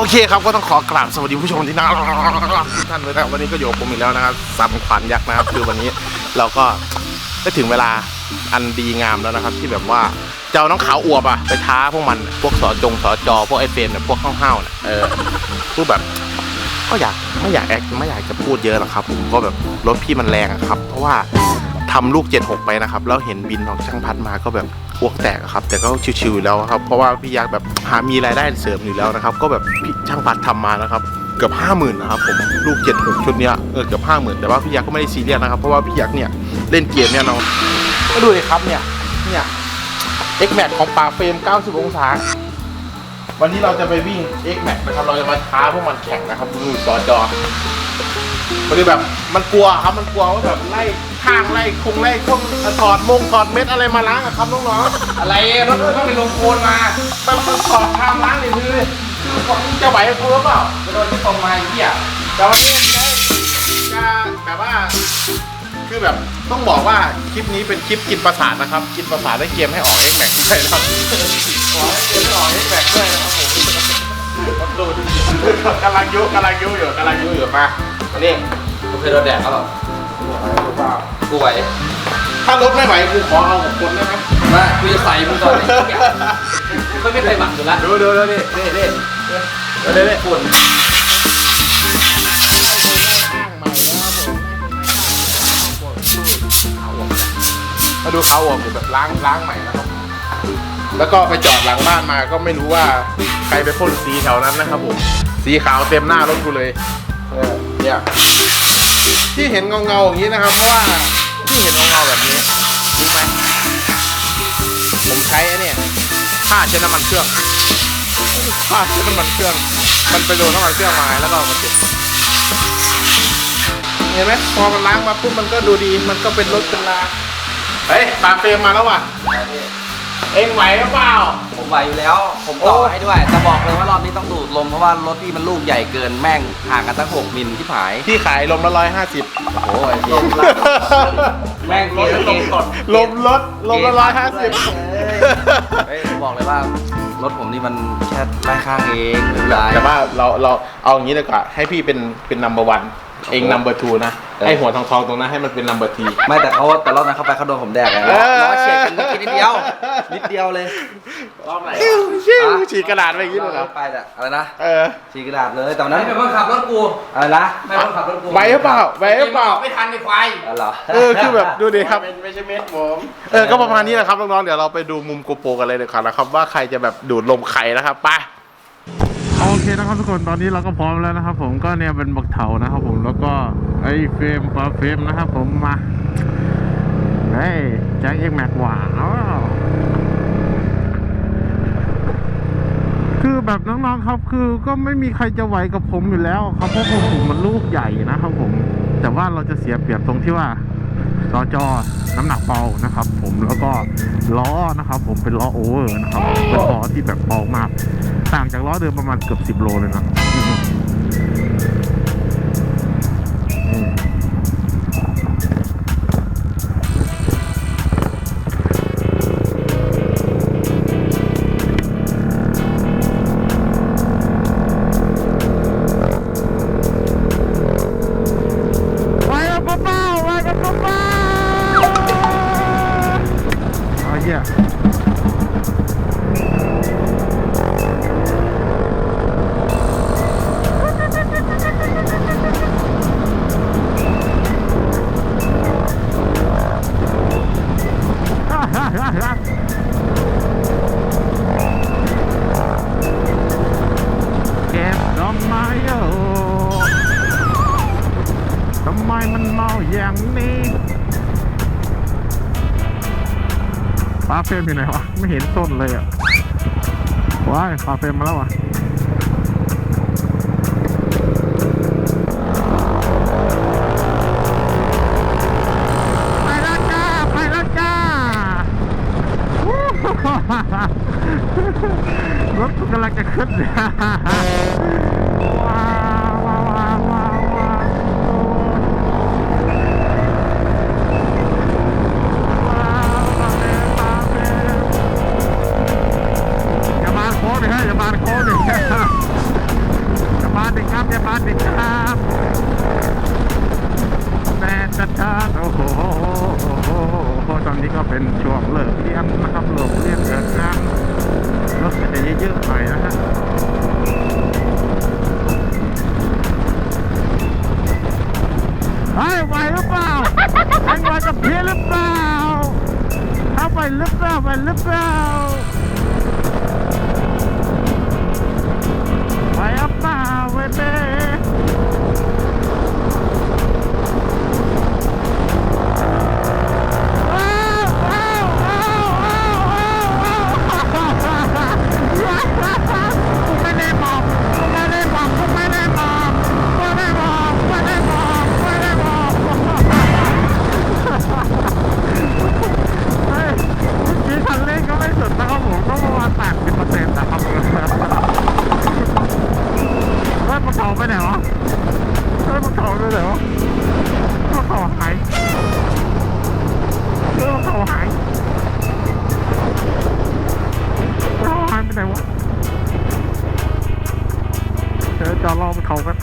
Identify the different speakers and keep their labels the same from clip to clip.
Speaker 1: โอเคครับก็ต้องขอกราบสวัสดีผู้ชมที่น่ารักทุกท่านเลยนะครับวันนี้ก็อยู่กับผมอีกแล้วนะครับสามขวัญยักษ์นะครับคือวันนี้เราก็ได้ถึงเวลาอันดีงามแล้วนะครับ ที่แบบว่าจะเอาน้องขาวอวบอะไปท้าพวกมันพวกสอจงสอจอพวกไอเฟรมเนี่ยพวกห้าวๆเนี่ยเออพูดแบบ ก็อยากไม่อยากแอคไม่อยากจะพูดเยอะหรอกครับผมก็แบบรถพี่มันแรงอะครับ เพราะว่า ทำลูก 76 ไปนะครับ แล้วเห็นบินของช่างพัดมาก็แบบอ้วกแตกครับ แต่ก็ชิวๆอยู่แล้วครับ เพราะว่าพี่ยักษ์แบบหามีรายได้เสริมอยู่แล้วนะครับ ก็แบบพี่ช่างพัดทำมานะครับเกือบห้าหมื่นนะครับผมลูก 76 ชุดเนี้ยเออเกือบห้าหมื่นแต่ว่าพี่ยักษ์ก็ไม่ได้ซีเรียสนะครับ เพราะว่าพี่ยักษ์เนี่ยเล่นเกมเนี่ยน้องก็ดูเลยครับเนี่ยเนี่ย X Max ของป่าเฟรม 90 องศา วันนี้เราจะไปวิ่ง X Max นะครับ เราจะมาท้าพวกมันแข่งนะครับดูสอจอมันคือแบบมันกลัวครับมันกลัวว่าแบบไล่ ข้างไล่คงไล่คงถอดมงถอดเม็ดอะไรมาล้างอะครับน้องๆ
Speaker 2: อะไรรถต้องไปลงโคลนมา
Speaker 1: มันมันถอดทามล้างเลยคือคือของจะไหวกับกูหรือเปล่า
Speaker 2: จะโดนที่ตรงมาไอ้เหี้ย
Speaker 1: แต่วันนี้จะจะแบบว่าคือแบบต้องบอกว่าคลิปนี้เป็นคลิปกินประสาทนะครับ กินประสาทได้เกมให้ออก X Max ด้วยนะครับขอให้เกมให้ออก X Max ด้วยนะครับผมดูกำลังยุกำลังยุอยู่กำลังยุอยู่มาอันนี้
Speaker 2: กูเคยโดนแดดเขาหรอ กูไหว
Speaker 1: ถ้ารถไม่ไหวกูขอเอาหกคนได้ไหม
Speaker 2: มากูจะใส่มึงก่อนไอ้เหี้ยกูก็ไม่เคยหมักอยู่แล้ว
Speaker 1: ดูดูดูนี่นี่นี่เดี๋ยวเดี๋ยวเดี๋ยว
Speaker 2: ฝุ่น
Speaker 1: มาดูเขาออกอยู่แบบล้างล้างใหม่นะครับ แล้วก็ไปจอดหลังบ้านมาก็ไม่รู้ว่าใครไปพ่นสีแถวนั้นนะครับผม สีขาวเต็มหน้ารถกูเลยเออเนี่ย ที่เห็นเงาเงาอย่างนี้นะครับ เพราะว่าที่เห็นเงาเงาแบบนี้รู้ไหมผมใช้ไอ้เนี่ผ้าเช็ดน้ำมันเครื่องผ้าเช็ดน้ำมันเครื่อง มันไปโดนน้ำมันเครื่องมาแล้วก็เอามาเจ็บเห็นไหมพอมันล้างมาปุ๊บมันก็ดูดีมันก็เป็นรถเป็นลาเฮ้ยปาเฟรมมาแล้วว่ะเอ็งไหวหรือเปล่า
Speaker 2: ผมไหวอยู่แล้ว ผมต่อให้ด้วยแต่บอกเลยว่ารอบนี้ต้องดูะว่ารถพี่มันลูกใหญ่เกินแม่งห่างกันตั้ง6มิลที่ผาย
Speaker 1: ที่ขายลมละร้อยห้าสิบ
Speaker 2: โอ้ยเหี้ยแม่งเกณฑ์เกณฑ์
Speaker 1: ลมลดลมละร้อยห้าสิบ
Speaker 2: เฮ้ยผมบอกเลยว่ารถผมนี่มันแค่ไล่ข้างเองไม่เป็นไร
Speaker 1: แต่ว่าเราเราเอาอย่างนี้ดีกว่าให้พี่เป็นเป็นนัมเบอร์วัน เองนัมเบอร์ทูนะ
Speaker 2: เออ
Speaker 1: ไอหัวทองทองๆตรงนั้นให้มันเป็นนัมเบอร์ที
Speaker 2: ไม่แต่เขาแต่รอบนั้นเขาไปเขาโดนผมแดกไง
Speaker 1: เออ
Speaker 2: ล้อเฉียดกันเมื่อกี้นิดเดียวนิดเดียวเลยรอบไหน
Speaker 1: ชิวชิวฉีกกระดาษไปอย่างนี้เลยเหรอ
Speaker 2: ไปแต่อะไรนะ
Speaker 1: เออ
Speaker 2: ฉีกกระดาษเลยแต่วันนั้น
Speaker 3: ไม่เป็นคนขับรถกู
Speaker 2: อะไรนะ
Speaker 3: ไม่เป็นคนขับรถกู
Speaker 1: ไหวหรือเปล่าไหวหรือเปล่า
Speaker 3: ไม่ทันในควาย
Speaker 2: อะไรเหรอ
Speaker 1: เออคือแบบดูดิครับ
Speaker 3: ไม่ใช่เม็ดผม
Speaker 1: เออก็ประมาณนี้นะครับน้องๆเดี๋ยวเราไปดูมุมโกโปรกันเลยดีกว่านะครับว่าใครจะแบบดูดลมไข่นะครับไป โอเคนะครับทุกคนตอนนี้เราก็พร้อมแล้วนะครับ ผมก็เนี่ยเป็นบักเถานะครับผมแล้วก็ไอ้เฟรมปลาเฟรมนะครับผมมาเฮ้ยแจ็คเอ็กแม็กว้าวคือแบบน้องๆครับคือก็ไม่มีใครจะไหวกับผมอยู่แล้วครับเพราะผมผมมันลูกใหญ่นะครับผม แต่ว่าเราจะเสียเปรียบตรงที่ว่า จอจอน้ำหนักเบานะครับ ผมแล้วก็ล้อนะครับ ผมเป็นล้อโอเวอร์นะครับเป็นล้อที่แบบเบามาก ต่างจากล้อเดิมประมาณเกือบ 10 โลเลยนะ เฟรมอยู่ไหนวะ ไม่เห็นต้นเลยอะว้ายปลาเฟรมมาแล้วอะ ก็
Speaker 4: เป็นช่วงเลิกเรียนนะครับเลิกเรียนเดินทางรถก็จะเยอะๆหน่อยนะฮะเฮ้ยไหวหรือเปล่าเอ็งไหวกับเพียหรือเปล่าเอาไปหรือเปล่าไปหรือเปล่า เดี๋ยวจะลองมันเข่ากัน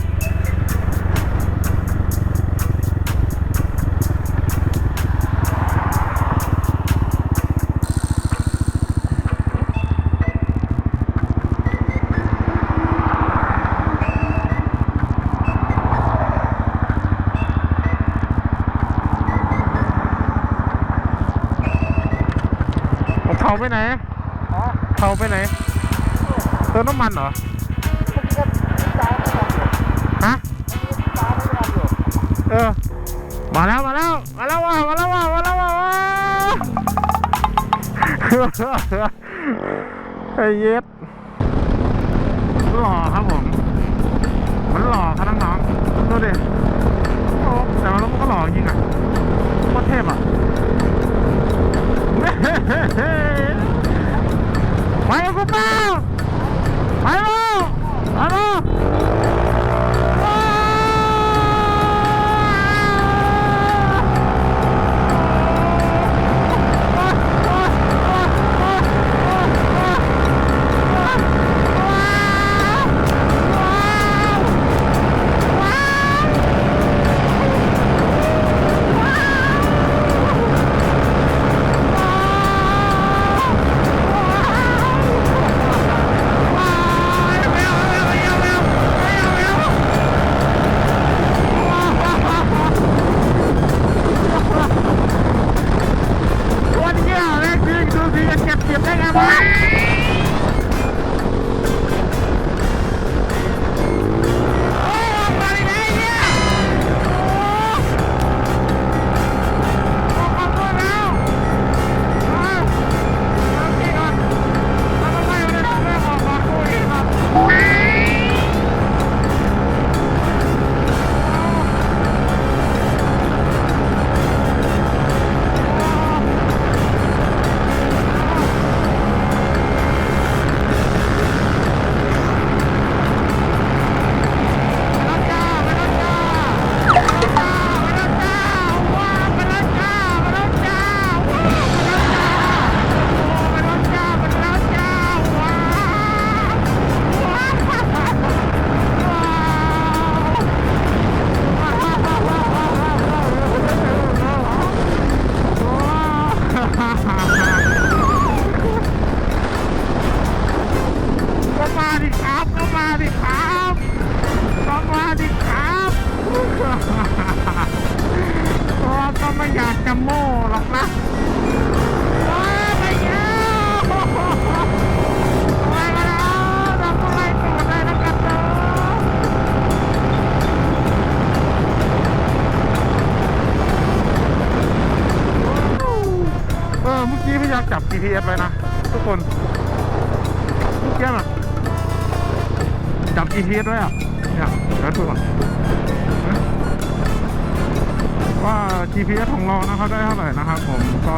Speaker 4: เอาเขาไปไหนเขาไปไหนเติมน้ำมันเหรอ เออ มาแล้วมาแล้วมาแล้วว่ะมาแล้วว่ะมาแล้วว่ะว้าไอ้เย็ดหล่อครับผม มันหล่อครับน้องๆดูดิโอ้แต่มันก็หล่อจริงอะโคตรเทพอะไปกับกูเปล่าไปเปล่าไปเปล่า GPS ไว้นะ ทุกคนเมื่อกี้แบบจับ GPS ไว้อะเนี่ยเดี๋ยวดูก่อนว่า GPS ของเรานะครับได้เท่าไหร่นะครับผมก็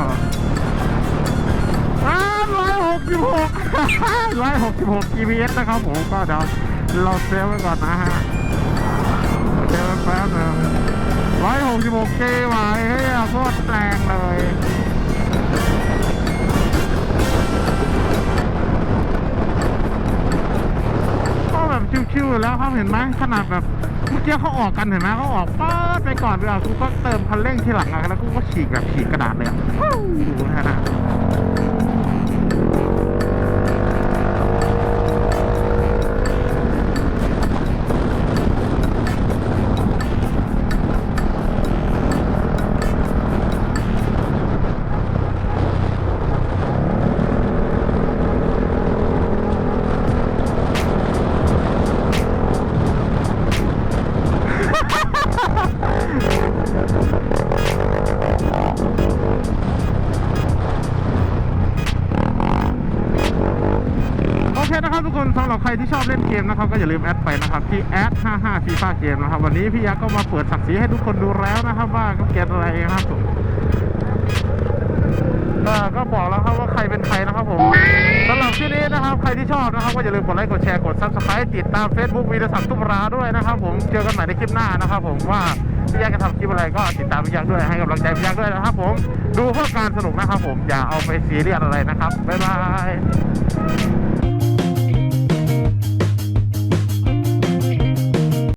Speaker 4: ร้อยหกสิบหกร้อยหกสิบหก GPS นะครับผมก็เดี๋ยวเราเซฟไว้ก่อนนะฮะเซฟไว้แป๊บหนึงร้อยหกสิบหกเกไหวเฮ้ยโคตรแรงเลย แบบชิวๆอยู่แล้วครับเห็นไหมขนาดแบบเมื่อกี้เขาออกกันเห็นไหมเขาออกป๊าดไปก่อนเลยอะกูก็เติมคันเร่งทีหลังอะแล้วกูก็ฉีกแบบฉีกกระดาษเลยอะดูนะฮะ ใครที่ชอบเล่นเกมนะครับก็อย่าลืมแอดไปนะครับที่แอด55ฟีฟ่าเกมนะครับวันนี้พี่ยักษ์ก็มาเปิดศักดิ์ศรีให้ทุกคนดูแล้วนะครับว่าก็เกมอะไรนะครับผมก็ก็บอกแล้วครับว่าใครเป็นใครนะครับผมสำหรับที่นี้นะครับใครที่ชอบนะครับก็อย่าลืมกดไลค์กดแชร์กดซับสไครต์ติดตาม Facebook วีรศักดิ์ตุ้มราด้วยนะครับผมเจอกันใหม่ในคลิปหน้านะครับผมว่าพี่ยักษ์จะทำคลิปอะไรก็ติดตามพี่ยักษ์ด้วยให้กำลังใจพี่ยักษ์ด้วยนะครับผมดูเพื่อการสนุกนะครับผมอย่าเอาไปซีเรียสอะไรนะครับบ๊ายบาย